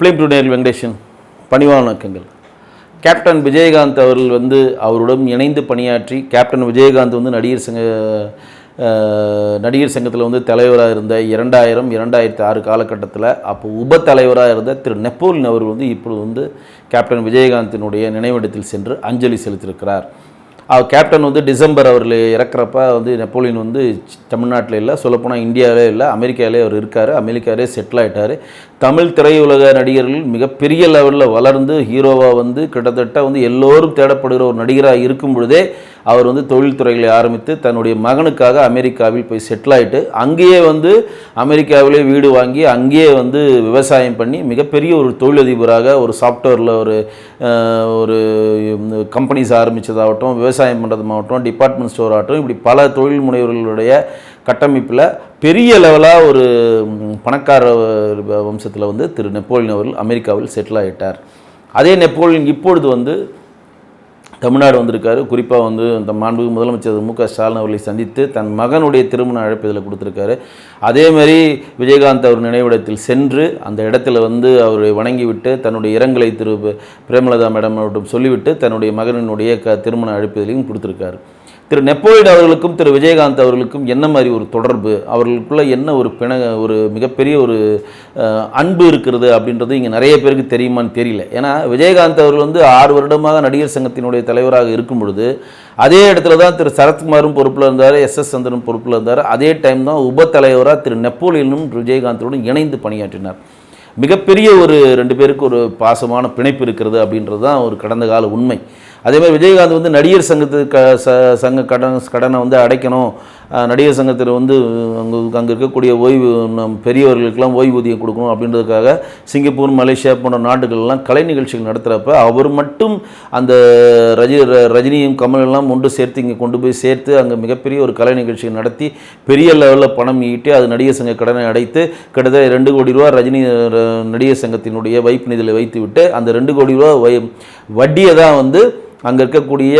Film டுடேல் Venkatesan பணிவான வணக்கங்கள் captain Vijayakanth அவர்கள் வந்து அவருடன் இணைந்து பணியாற்றி கேப்டன் விஜயகாந்த் வந்து நடிகர் சங்க நடிகர் சங்கத்தில் வந்து தலைவராக இருந்த இரண்டாயிரம் இரண்டாயிரத்தி ஆறு காலகட்டத்தில் அப்போ உப தலைவராக இருந்த திரு நெப்போலியன் அவர்கள் வந்து இப்பொழுது வந்து கேப்டன் விஜயகாந்தினுடைய நினைவிடத்தில் சென்று அஞ்சலி செலுத்தியிருக்கிறார். அவர் கேப்டன் வந்து டிசம்பர் அவர்கள் இறக்குறப்ப வந்து நெப்போலியன் வந்து தமிழ்நாட்டில் இல்லை சொல்லப்போனால் இந்தியாவிலே இல்லை அமெரிக்காவிலே அவர் இருக்கார் அமெரிக்காவிலே செட்டில் ஆகிட்டார் தமிழ் திரையுலக நடிகர்கள் மிகப்பெரிய லெவலில் வளர்ந்து ஹீரோவாக வந்து கிட்டத்தட்ட வந்து எல்லோரும் தேடப்படுகிற ஒரு நடிகராக இருக்கும் பொழுதே அவர் வந்து தொழில்துறைகளை ஆரம்பித்து தன்னுடைய மகனுக்காக அமெரிக்காவில் போய் செட்டில் ஆகிட்டு அங்கேயே வந்து அமெரிக்காவிலே வீடு வாங்கி அங்கேயே வந்து விவசாயம் பண்ணி மிகப்பெரிய ஒரு தொழிலதிபராக ஒரு சாஃப்ட்வேரில் ஒரு ஒரு கம்பெனிஸ் ஆரம்பித்ததாகட்டும் விவசாயம் பண்ணுறதுமாகட்டும் டிபார்ட்மெண்ட் ஸ்டோர் ஆகட்டும் இப்படி பல தொழில் முனைவர்களுடைய கட்டமைப்பில் பெரிய லெவலாக ஒரு பணக்கார வம்சத்தில் வந்து திரு நெப்போலியன் அவர்கள் அமெரிக்காவில் செட்டில் ஆகிட்டார் அதே நெப்போலியன் இப்பொழுது வந்து தமிழ்நாடு வந்திருக்காரு. குறிப்பாக வந்து அந்த மாண்புமிகு முதலமைச்சர் மு க ஸ்டாலின் அவர்களை சந்தித்து தன் மகனுடைய திருமண அழைப்பு இதில் கொடுத்துருக்காரு. அதேமாரி விஜயகாந்த் அவர் நினைவிடத்தில் சென்று அந்த இடத்துல வந்து அவரை வணங்கிவிட்டு தன்னுடைய இரங்கலை திரு பிரேமலதா மேடம் அவரிடம் சொல்லிவிட்டு தன்னுடைய மகனினுடைய க திருமண அழைப்புதலையும் கொடுத்துருக்காரு. திரு நெப்போலியன் அவர்களுக்கும் திரு விஜயகாந்த் அவர்களுக்கும் என்ன மாதிரி ஒரு தொடர்பு? அவர்களுக்குள்ள என்ன ஒரு பிண ஒரு மிகப்பெரிய ஒரு அன்பு இருக்கிறது அப்படின்றது இங்கே நிறைய பேருக்கு தெரியுமான்னு தெரியல. ஏன்னா விஜயகாந்த் அவர்கள் வந்து ஆறு வருடமாக நடிகர் சங்கத்தினுடைய தலைவராக இருக்கும் பொழுது அதே இடத்துல தான் திரு சரத்குமாரும் பொறுப்பில் இருந்தார் எஸ் எஸ் சந்திரன் பொறுப்பில் இருந்தார். அதே டைம் தான் உப தலைவராக திரு நெப்போலியனும் விஜயகாந்தோடும் இணைந்து பணியாற்றினார். மிகப்பெரிய ஒரு ரெண்டு பேருக்கு ஒரு பாசமான பிணைப்பு இருக்கிறது அப்படின்றது தான் ஒரு கடந்த கால உண்மை. அதே மாதிரி விஜயகாந்த் வந்து நடிகர் சங்கத்துக்கு க ச சங்க கடன் கடனை வந்து அடைக்கணும். நடிகர் சங்கத்தில் வந்து அங்கே அங்கே இருக்கக்கூடிய ஓய்வு நம் பெரியவர்களுக்கெல்லாம் ஓய்வூதியம் கொடுக்கணும் அப்படின்றதுக்காக சிங்கப்பூர் மலேசியா போன்ற நாடுகள்லாம் கலை நிகழ்ச்சிகள் நடத்துகிறப்ப அவர் மட்டும் அந்த ரஜி ர- ரஜினியும் கமலெல்லாம் ஒன்று சேர்த்து இங்கே கொண்டு போய் சேர்த்து அங்கே மிகப்பெரிய ஒரு கலை நிகழ்ச்சியை நடத்தி பெரிய லெவலில் பணம் ஈட்டி அது நடிகர் சங்க கடனை அடைத்து கிட்டத்தட்ட ரெண்டு கோடி ரூபா ரஜினி ர- நடிகர் சங்கத்தினுடைய வைப்பு நிதியில் வைத்து விட்டு அந்த ரெண்டு கோடி ரூபா வை வட்டியை தான் வந்து அங்கே இருக்கக்கூடிய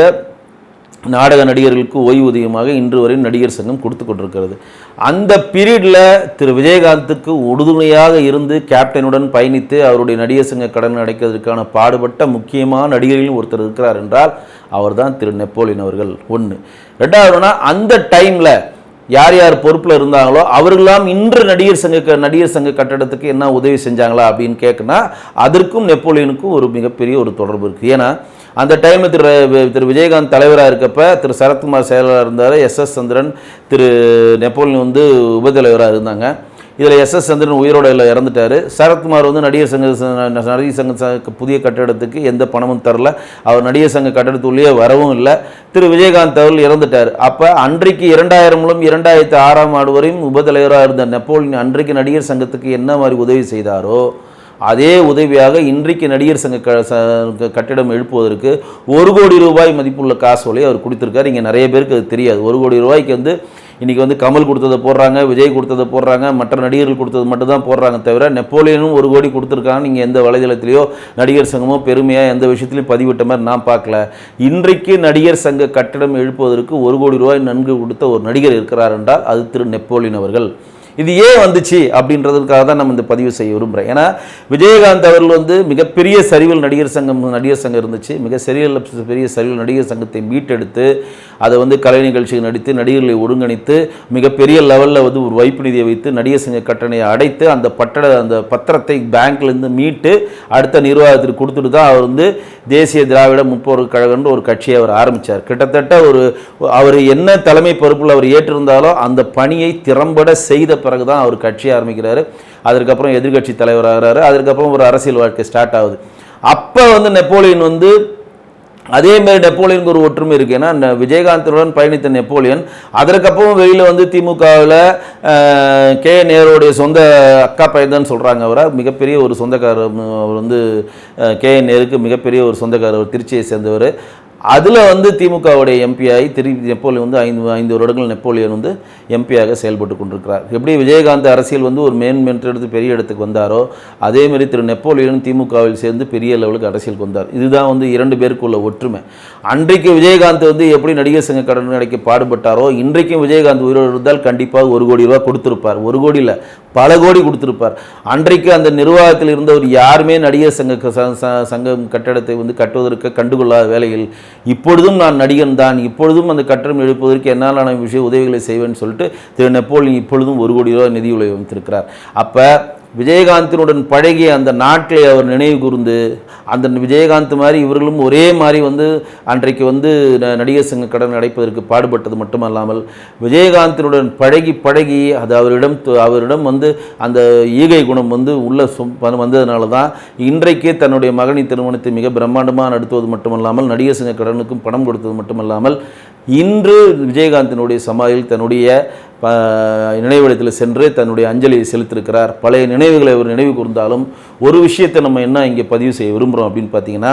நாடக நடிகர்களுக்கு ஓய்வூதியமாக இன்று வரை நடிகர் சங்கம் கொடுத்து கொண்டிருக்கிறது. அந்த பீரியடில் திரு விஜயகாந்துக்கு உறுதுணையாக இருந்து கேப்டனுடன் பயணித்து அவருடைய நடிகர் சங்க கடன் அடைக்கிறதுக்கான பாடுபட்ட முக்கியமான நடிகர்களில் ஒருத்தர் இருக்கிறார் என்றால் அவர்தான் திரு நெப்போலியன் அவர்கள். ஒன்று ரெண்டாவதுனா அந்த டைமில் யார் யார் பொறுப்பில் இருந்தாங்களோ அவர்களாம் இன்று நடிகர் சங்க க- நடிகர் சங்க கட்டடத்துக்கு என்ன உதவி செஞ்சாங்களா அப்படின்னு கேட்குனா அதற்கும் நெப்போலியனுக்கும் ஒரு மிகப்பெரிய ஒரு தொடர்பு இருக்குது ஏன்னா அந்த டைமில் திரு திரு விஜயகாந்த் தலைவராக இருக்கப்ப திரு சரத்குமார் செயலராக இருந்தார் எஸ் எஸ் சந்திரன் திரு நெப்போலியன் வந்து உபத்தலைவராக இருந்தாங்க. இதில் எஸ் எஸ் சந்திரன் உயிரோட இல்லை இறந்துட்டார். சரத்குமார் வந்து நடிகர் சங்க நடிகர் சங்க புதிய கட்டிடத்துக்கு எந்த பணமும் தரல. அவர் நடிகர் சங்க கட்டிடத்துள்ளேயே வரவும் இல்லை. திரு விஜயகாந்த் அவர்கள் இறந்துட்டார். அப்போ அன்றைக்கு இரண்டாயிரம்லும் இரண்டாயிரத்தி ஆறாம் ஆண்டு வரையும் உபதலைவராக இருந்த நெப்போலியன் அன்றைக்கு நடிகர் சங்கத்துக்கு என்ன மாதிரி உதவி செய்தாரோ அதே உதவியாக இன்றைக்கு நடிகர் சங்க க ச- கட்டிடம் எழுப்புவதற்கு ஒரு கோடி ரூபாய் மதிப்புள்ள காசோலை அவர் கொடுத்துருக்காரு. இங்கே நிறைய பேருக்கு அது தெரியாது. ஒரு கோடி ரூபாய்க்கு வந்து இன்றைக்கி வந்து கமல் கொடுத்ததை போடுறாங்க விஜய் கொடுத்ததை போடுறாங்க மற்ற நடிகர்கள் கொடுத்தது மட்டும் தான் போடுறாங்க தவிர நெப்போலியனும் ஒரு கோடி கொடுத்துருக்காங்க நீங்கள் எந்த வலைதளத்திலையோ நடிகர் சங்கமோ பெருமையாக எந்த விஷயத்துலையும் பதிவிட்ட மாதிரி நான் பார்க்கல. இன்றைக்கு நடிகர் சங்க கட்டிடம் எழுப்புவதற்கு ஒரு கோடி ரூபாய் நன்கு கொடுத்த ஒரு நடிகர் இருக்கிறார் என்றால் அது திரு நெப்போலியன் அவர்கள். இது ஏன் வந்துச்சு அப்படின்றதுக்காக தான் நம்ம இந்த பதிவு செய்ய விரும்புகிறேன் ஏன்னா விஜயகாந்த் அவர்கள் வந்து மிகப்பெரிய சரிவில் நடிகர் சங்கம் நடிகர் சங்கம் இருந்துச்சு. மிக சரியல் பெரிய சரிவில் நடிகர் சங்கத்தை மீட்டெடுத்து அதை வந்து கலை நிகழ்ச்சிகள் நடித்து நடிகர்களை ஒருங்கிணைத்து மிகப்பெரிய லெவலில் வந்து ஒரு வைப்பு நிதியை வைத்து நடிகர் சங்க கட்டணையை அடைத்து அந்த பட்டட அந்த பத்திரத்தை பேங்க்லேருந்து மீட்டு அடுத்த நிர்வாகத்திற்கு கொடுத்துட்டு தான் அவர் வந்து தேசிய திராவிட முற்போக்கு கழகம்னு ஒரு கட்சியை அவர் ஆரம்பித்தார் கிட்டத்தட்ட ஒரு அவர் என்ன தலைமை பொறுப்பில் அவர் ஏற்றிருந்தாலோ அந்த பணியை திறம்பட செய்த பிறகு தான் அவர் கட்சி ஆரம்பிக்கிறாரு. அதுக்கப்புறம் எதிர்க்கட்சி தலைவராகிறாரு அதுக்கப்புறம் ஒரு அரசியல் வாழ்க்கை ஸ்டார்ட் ஆகுது. அப்போ வந்து நெப்போலியன் வந்து அதே மாதிரி நெப்போலியனுக்கு ஒரு ஒற்றுமை இருக்குது ஏன்னா ந- பயணித்த நெப்போலியன் அதற்கப்புறம் வெளியில் வந்து திமுகவில் கே. நேருடைய சொந்த அக்கா பையன்தான் சொல்கிறாங்க அவரை. மிகப்பெரிய ஒரு சொந்தக்காரர் அவர் வந்து கே. நேருக்கு மிகப்பெரிய ஒரு சொந்தக்காரர் திருச்சியை சேர்ந்தவர். அதில் வந்து திமுகவுடைய எம்பியாகி திரு நெப்போலியன் வந்து ஐந்து ஐந்து வருடங்கள் நெப்போலியன் வந்து எம்பியாக செயல்பட்டு கொண்டிருக்கிறார். எப்படி விஜயகாந்த் அரசியல் வந்து ஒரு மேன் மென்றெடுத்து பெரிய இடத்துக்கு வந்தாரோ அதேமாரி திரு நெப்போலியன் திமுகவில் சேர்ந்து பெரிய லெவலுக்கு அரசியலுக்கு வந்தார் இதுதான் வந்து இரண்டு பேருக்குள்ள ஒற்றுமை. அன்றைக்கு விஜயகாந்த் வந்து எப்படி நடிகர் சங்க கடன் அடைக்க பாடுபட்டாரோ இன்றைக்கும் விஜயகாந்த் உயிரோடு இருந்தால் கண்டிப்பாக ஒரு கோடி ரூபா கொடுத்துருப்பார். ஒரு கோடியில் பல கோடி கொடுத்துருப்பார். அன்றைக்கு அந்த நிர்வாகத்தில் இருந்தவர் யாருமே நடிகர் சங்க ச- சங்கம் கட்டடத்தை வந்து கட்டுவதற்கு கண்டுகொள்ளாத வேலையில் இப்பொழுதும் நான் நடிகன் தான். இப்பொழுதும் அந்த கட்டணம் எழுப்பதற்கு என்னால் விஷய உதவிகளை செய்வேன்னு சொல்லிட்டு திரு நெப்போலியன் இப்பொழுதும் ஒரு கோடி ரூபாய் நிதி உதவி வைத்திருக்கிறார். அப்போ விஜயகாந்தினுடன் பழகிய அந்த நாட்களை அவர் நினைவு கூர்ந்து அந்த விஜயகாந்த் மாதிரி இவர்களும் ஒரே மாதிரி வந்து அன்றைக்கு வந்து ந- நடிகர் சங்க கடன் அடைப்பதற்கு பாடுபட்டது மட்டுமல்லாமல் விஜயகாந்தினுடன் பழகி பழகி அது அவரிடம் அவரிடம் வந்து அந்த ஈகை குணம் வந்து உள்ள சொம் வந்ததுனால தான் இன்றைக்கே தன்னுடைய மகனின் திருமணத்தை மிக பிரம்மாண்டமாக நடத்துவது மட்டுமல்லாமல் நடிகர் சங்க கடனுக்கும் பணம் கொடுத்தது மட்டுமல்லாமல் இன்று விஜயகாந்தினுடைய சமாதியில் தன்னுடைய நினைவிடத்தில் சென்று தன்னுடைய அஞ்சலியை செலுத்திருக்கிறார். பழைய நினைவுகளை அவர் நினைவு கூர்ந்தாலும் ஒரு விஷயத்தை நம்ம என்ன இங்கே பதிவு செய்ய விரும்புகிறோம் அப்படின்னு பார்த்தீங்கன்னா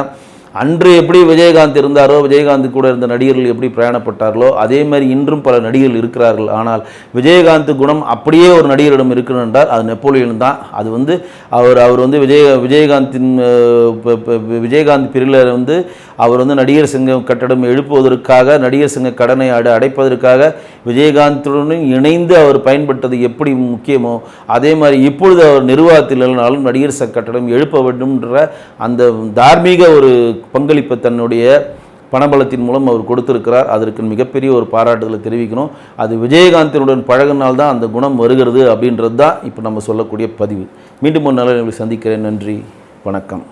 அன்று எப்படி விஜயகாந்த் இருந்தாரோ விஜயகாந்த் கூட இருந்த நடிகர்கள் எப்படி பிரயாணப்பட்டார்களோ அதே மாதிரி இன்றும் பல நடிகர்கள் இருக்கிறார்கள். ஆனால் விஜயகாந்த் குணம் அப்படியே ஒரு நடிகரிடம் இருக்கணும் என்றால் அது நெப்போலியன் தான். அது வந்து அவர் அவர் வந்து விஜய விஜயகாந்தின் விஜயகாந்த் பிரிவில் வந்து அவர் வந்து நடிகர் சங்க கட்டடம் எழுப்புவதற்காக நடிகர் சங்க கடனை அடை அடைப்பதற்காக விஜயகாந்துடன் இணைந்து அவர் பயன்பட்டது எப்படி முக்கியமோ அதே மாதிரி இப்பொழுது அவர் நிர்வாகத்தில் இல்லைனாலும் நடிகர் சங்க கட்டடம் எழுப்ப வேண்டும்ன்ற அந்த தார்மீக ஒரு பங்களிப்பை தன்னுடைய பணபலத்தின் மூலம் அவர் கொடுத்திருக்கிறார். அதற்கு மிகப்பெரிய ஒரு பாராட்டுதலை தெரிவிக்கணும். அது விஜயகாந்தினுடன் பழகினால் தான் அந்த குணம் வருகிறது அப்படின்றது தான் இப்போ நம்ம சொல்லக்கூடிய பதிவு. மீண்டும் ஒரு நல்ல சந்திக்கிறேன். நன்றி. வணக்கம்.